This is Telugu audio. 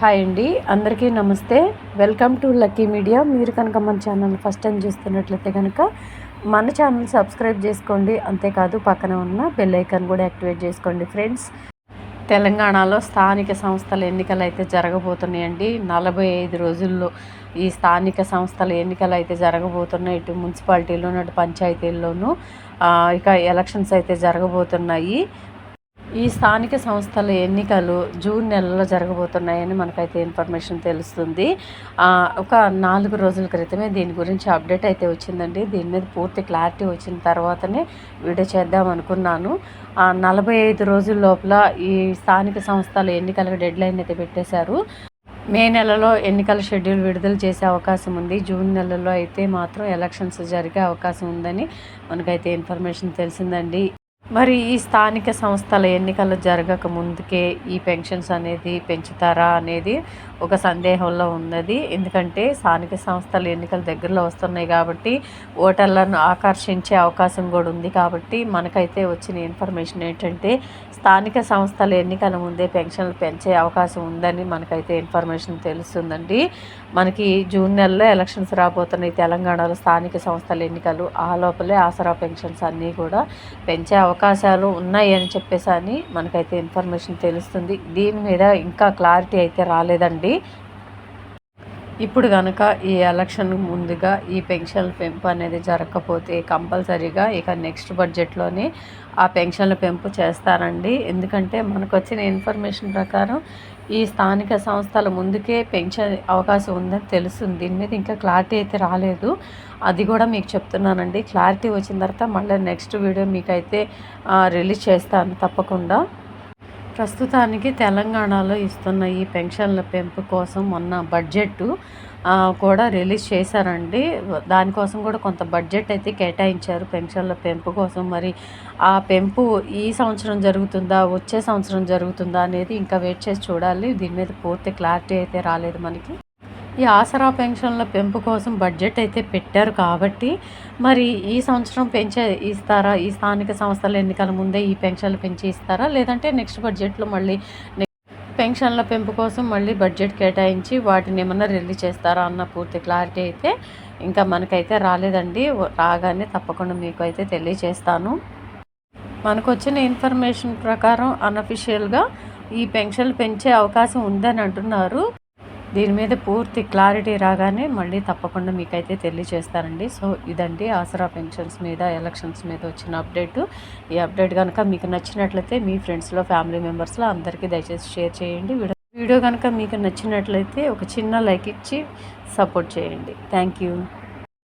హాయ్ అండి అందరికీ నమస్తే. వెల్కమ్ టు లక్కీ మీడియా మీరు కనుక మన ఛానల్ ఫస్ట్ టైం చూస్తున్నట్లయితే కనుక మన ఛానల్ సబ్స్క్రైబ్ చేసుకోండి. అంతేకాదు పక్కన ఉన్న బెల్ ఐకాన్ కూడా యాక్టివేట్ చేసుకోండి ఫ్రెండ్స్ తెలంగాణలో స్థానిక సంస్థల ఎన్నికలు అయితే జరగబోతున్నాయండి. నలభై ఐదు రోజుల్లో ఈ స్థానిక సంస్థల ఎన్నికలు అయితే జరగబోతున్నాయి. ఇటు మున్సిపాలిటీలోను అటు పంచాయతీల్లోనూ ఇక ఎలక్షన్స్ అయితే జరగబోతున్నాయి. ఈ స్థానిక సంస్థల ఎన్నికలు జూన్ నెలలో జరగబోతున్నాయని మనకైతే ఇన్ఫర్మేషన్ తెలుస్తుంది. ఒక నాలుగు రోజుల క్రితమే దీని గురించి అప్డేట్ అయితే వచ్చిందండి. దీని మీద పూర్తి క్లారిటీ వచ్చిన తర్వాతనే వీడియో చేద్దాం అనుకున్నాను. నలభై ఐదు రోజుల లోపల ఈ స్థానిక సంస్థల ఎన్నికలకు డెడ్ లైన్ అయితే పెట్టేశారు. మే నెలలో ఎన్నికల షెడ్యూల్ విడుదల చేసే అవకాశం ఉంది. జూన్ నెలలో అయితే మాత్రం ఎలక్షన్స్ జరిగే అవకాశం ఉందని మనకైతే ఇన్ఫర్మేషన్ తెలిసిందండి. మరి ఈ స్థానిక సంస్థల ఎన్నికలు జరగక ముందుకే ఈ పెన్షన్స్ అనేది పెంచుతారా అనేది ఒక సందేహంలో ఉన్నది. ఎందుకంటే స్థానిక సంస్థల ఎన్నికలు దగ్గరలో వస్తున్నాయి కాబట్టి ఓటర్లను ఆకర్షించే అవకాశం కూడా ఉంది కాబట్టి మనకైతే వచ్చిన ఇన్ఫర్మేషన్ ఏంటంటే స్థానిక సంస్థల ఎన్నికల ముందే పెన్షన్లు పెంచే అవకాశం ఉందని మనకైతే ఇన్ఫర్మేషన్ తెలుస్తుందండి. మనకి జూన్ నెలలో ఎలక్షన్స్ రాబోతున్నాయి. తెలంగాణలో స్థానిక సంస్థల ఎన్నికలు ఆ లోపలే ఆసరా పెన్షన్స్ అన్నీ కూడా పెంచే అవకాశాలు ఉన్నాయి అని చెప్పేసి అని మనకైతే ఇన్ఫర్మేషన్ తెలుస్తుంది. దీని మీద ఇంకా క్లారిటీ అయితే రాలేదండి. ఇప్పుడు కనుక ఈ ఎలక్షన్ ముందుగా ఈ పెన్షన్ల పెంపు అనేది జరగకపోతే కంపల్సరీగా ఇక నెక్స్ట్ బడ్జెట్లోనే ఆ పెన్షన్ల పెంపు చేస్తారండి. ఎందుకంటే మనకు వచ్చిన ఇన్ఫర్మేషన్ ప్రకారం ఈ స్థానిక సంస్థల ముందుకే పెన్షన్ అవకాశం ఉందని తెలుస్తుంది. దీని మీద ఇంకా క్లారిటీ అయితే రాలేదు. అది కూడా మీకు చెప్తున్నానండి. క్లారిటీ వచ్చిన తర్వాత మళ్ళీ నెక్స్ట్ వీడియో మీకైతే రిలీజ్ చేస్తాను తప్పకుండా. ప్రస్తుతానికి తెలంగాణలో ఇస్తున్న ఈ పెన్షన్ల పెంపు కోసం మొన్న బడ్జెట్ కూడా రిలీజ్ చేశారండి. దానికోసం కూడా కొంత బడ్జెట్ అయితే కేటాయించారు పెన్షన్ల పెంపు కోసం. మరి ఆ పెంపు ఈ సంవత్సరం జరుగుతుందా వచ్చే సంవత్సరం జరుగుతుందా అనేది ఇంకా వెయిట్ చేసి చూడాలి. దీని మీద పూర్తి క్లారిటీ అయితే రాలేదు మనకి. ఈ ఆసరా పెన్షన్ల పెంపు కోసం బడ్జెట్ అయితే పెట్టారు కాబట్టి మరి ఈ సంవత్సరం పెంచే ఇస్తారా? ఈ స్థానిక సంస్థల ఎన్నికల ముందే ఈ పెన్షన్లు పెంచి ఇస్తారా? లేదంటే నెక్స్ట్ బడ్జెట్లో మళ్ళీ పెన్షన్ల పెంపు కోసం మళ్ళీ బడ్జెట్ కేటాయించి వాటిని ఏమన్నా రిలీజ్ చేస్తారా అన్న పూర్తి క్లారిటీ అయితే ఇంకా మనకైతే రాలేదండి. రాగానే తప్పకుండా మీకు అయితే తెలియచేస్తాను మనకు వచ్చిన ఇన్ఫర్మేషన్ ప్రకారం అన్అఫిషియల్గా ఈ పెన్షన్లు పెంచే అవకాశం ఉందని అంటున్నారు. దీని మీద పూర్తి క్లారిటీ రాగానే మళ్ళీ తప్పకుండా మీకైతే తెలియచేస్తారండి సో ఇదండి ఆసరా పెన్షన్స్ మీద ఎలక్షన్స్ మీద వచ్చిన అప్డేట్. ఈ అప్డేట్ కనుక మీకు నచ్చినట్లయితే మీ ఫ్రెండ్స్లో ఫ్యామిలీ మెంబర్స్లో అందరికీ దయచేసి షేర్ చేయండి. వీడియో కనుక మీకు నచ్చినట్లయితే ఒక చిన్న లైక్ ఇచ్చి సపోర్ట్ చేయండి. Thank you.